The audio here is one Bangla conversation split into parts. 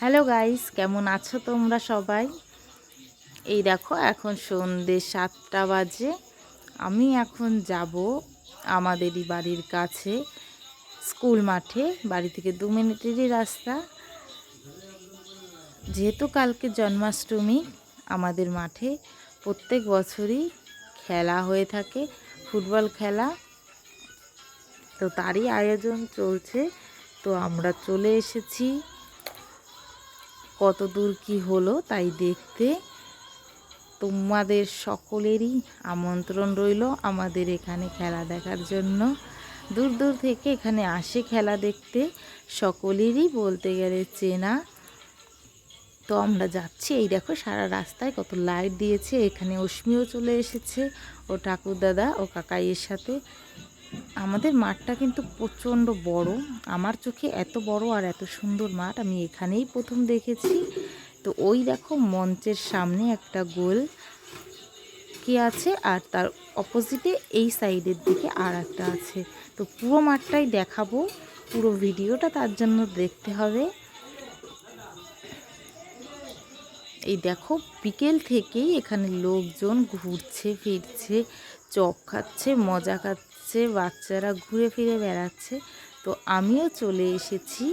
হ্যালো গাইস কেমন আছো তোমরা সবাই? এই দেখো, এখন সন্ধ্যে সাতটা বাজে। আমি এখন যাব আমাদেরই বাড়ির কাছে, স্কুল মাঠে। বাড়ি থেকে দু মিনিটেরই রাস্তা। যেহেতু কালকে জন্মাষ্টমী আমাদের মাঠে, প্রত্যেক বছরই খেলা হয়ে থাকে, ফুটবল খেলা। তো তারই আয়োজন চলছে। তো আমরা চলে এসেছি। কত দূর কি হলো তাই দেখতে। তোমাদের সকলেরই আমন্ত্রণ রইল আমাদের এখানে খেলা দেখার জন্য। দূর দূর থেকে এখানে আসে খেলা দেখতে। সকলেরই বলতে গেলে চেনা। তো আমরা যাচ্ছি। এই দেখো সারা রাস্তায় কত লাইট দিয়েছে। এখানে অশ্মিও চলে এসেছে। ও ঠাকুর দাদা ও কাকাইয়ের সাথে। আমাদের মাঠটা কিন্তু প্রচণ্ড বড়। আমার চোখে এত বড় আর এত সুন্দর মাঠ আমি এখানেই প্রথম দেখেছি। তো ওই দেখো মঞ্চের সামনে একটা গোল কি আছে আর তার অপোজিটে এই সাইডের দিকে আর একটা আছে। তো পুরো মাঠটাই দেখাবো, পুরো ভিডিওটা তার জন্য দেখতে হবে। এই দেখো বিকেল থেকেই এখানে লোকজন ঘুরছে, ফিরছে, চপ খাচ্ছে, মজা খাচ্ছে। বাচ্চারা ঘুরে ফিরে বেড়াচ্ছে। তো আমিও চলে এসেছি।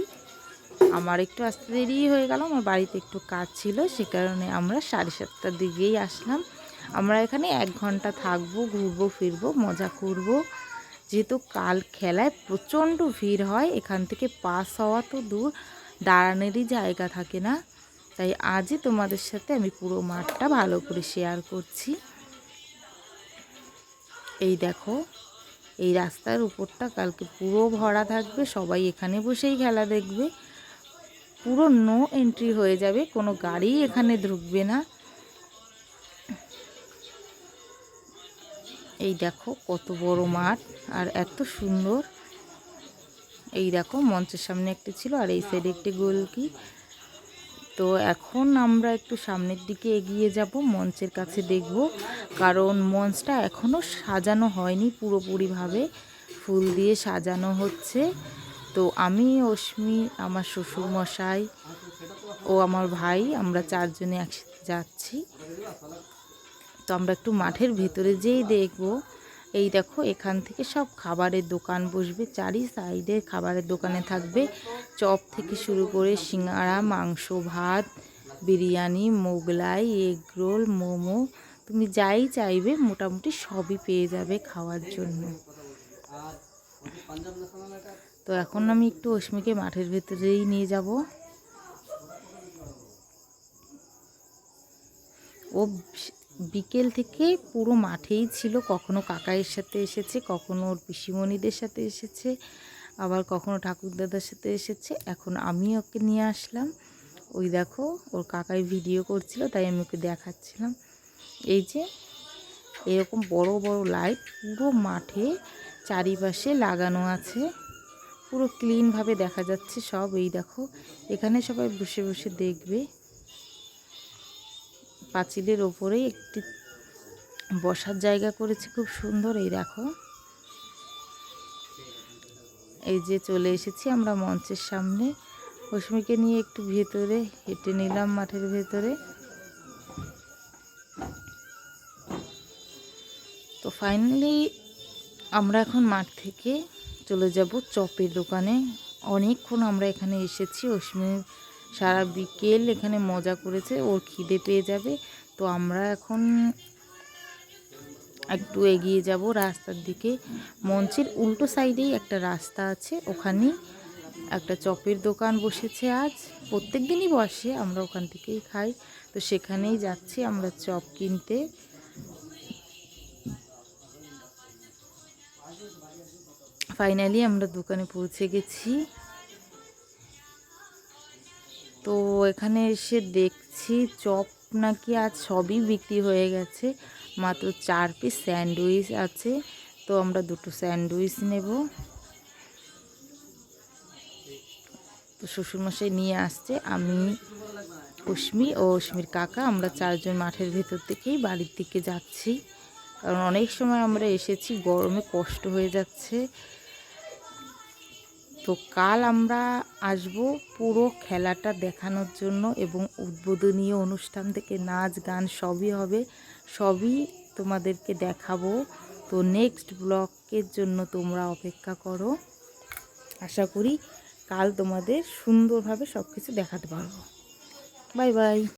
আমার একটু আসতে দেরি হয়ে গেল, আমার বাড়িতে একটু কাজ ছিল, সে কারণে আমরা সাড়ে সাতটার দিকেই আসলাম। আমরা এখানে এক ঘণ্টা থাকব, ঘুরবো, ফিরবো, মজা করব। যেহেতু কাল খেলায় প্রচণ্ড ভিড় হয়, এখান থেকে পাস হওয়া তো দূর, দাঁড়ানোরই জায়গা থাকে না। তাই আজই তোমাদের সাথে আমি পুরো মাঠটা ভালো করে শেয়ার করছি। এই দেখো এই রাস্তার উপরটা কালকে পুরো ভরা থাকবে, সবাই এখানে বসেই খেলা দেখবে। পুরো নো এন্ট্রি হয়ে যাবে, কোনো গাড়ি এখানে ঢুকবে না। এই দেখো কত বড় মাঠ, আর এত সুন্দর। এই দেখো মঞ্চের সামনে একটি ছিল, আর এই সাইডে একটি গোলকি। তো এখন আমরা একটু সামনের দিকে এগিয়ে যাব, মঞ্চের কাছে দেখব। কারণ মঞ্চটা এখনও সাজানো হয়নি পুরোপুরিভাবে, ফুল দিয়ে সাজানো হচ্ছে। তো আমি, অশ্মি, আমার শ্বশুর মশাই ও আমার ভাই, আমরা চারজনে একসাথে যাচ্ছি। তো আমরা একটু মাঠের ভেতরে যেই দেখব এই দেখো, এখান থেকে সব খাবারের দোকান বসবে। চারি সাইডে খাবারের দোকানে থাকবে চপ থেকে শুরু করে সিঙ্গাড়া, মাংস, ভাত, বিরিয়ানি, মোগলাই, এগ রোল, মোমো। তুমি যাই চাইবে, মোটামুটি সবই পেয়ে যাবে খাওয়ার জন্য। তো এখন আমি একটু অশ্মিকে মাঠের ভেতরেই নিয়ে যাব। ও বিকেল থেকে পুরো মাঠেই ছিল। কখনো কাকাইয়ের সাথে এসেছে, কখনো ওর পিসিমণিদের সাথে এসেছে, আবার কখনো ঠাকুরদাদার সাথে এসেছে। এখন আমি ওকে নিয়ে আসলাম। ওই দেখো, ওর কাকাই ভিডিও করছিল, তাই আমি ওকে দেখাচ্ছিলাম। এই যে, এরকম বড় বড় লাইট পুরো মাঠে চারিপাশে লাগানো আছে। পুরো ক্লিনভাবে দেখা যাচ্ছে সব। এই দেখো, এখানে সবাই বসে বসে দেখবে। পাঁচিলের ওপরে একটি বসার জায়গা করেছে, খুব সুন্দর এই দেখো। এই যে চলে এসেছি আমরা মঞ্চের সামনে। রশ্মিকে নিয়ে একটু ভেতরে হেঁটে নিলাম মাঠের ভেতরে। তো ফাইনালি আমরা এখন মাঠ থেকে চলে যাব চপের দোকানে। অনেকক্ষণ আমরা এখানে এসেছি অশ্মি সারা বিকেল এখানে মজা করেছে, ওর খিদে পেয়ে যাবে। তো আমরা এখন একটু এগিয়ে যাব রাস্তার দিকে। মঞ্চের উল্টো সাইডেই একটা রাস্তা আছে ওখানেই একটা চপের দোকান বসেছে আজ। প্রত্যেক দিনই বসে, আমরা ওখান থেকেই খাই। তো সেখানেই যাচ্ছি আমরা চপ কিনতে। ফাইনালি আমরা দোকানে পৌঁছে গেছি। তো এখানে এসে দেখছি চপ নাকি আজ সবই বিক্রি হয়ে গেছে। মাত্র চার পিস স্যান্ডউইচ আছে। তো আমরা দুটো স্যান্ডউইচ নেব। তো শ্বশুরমশাই নিয়ে আসছে। আমি অশ্মি ও অশ্মির কাকা, আমরা চারজন মাঠের ভেতর থেকেই বাড়ির দিকে যাচ্ছি। কারণ অনেক সময় আমরা এসেছি, গরমে কষ্ট হয়ে যাচ্ছে। তো কাল আমরা আসব পুরো খেলাটা দেখানোর জন্য এবং উদ্বোধনীয় অনুষ্ঠান থেকে নাচ, গান সবই হবে, সবই তোমাদেরকে দেখাবো। তো নেক্সট ব্লকের জন্য তোমরা অপেক্ষা করো। আশা করি কাল তোমাদের সুন্দরভাবে সব কিছু দেখাতে পারব। Bye bye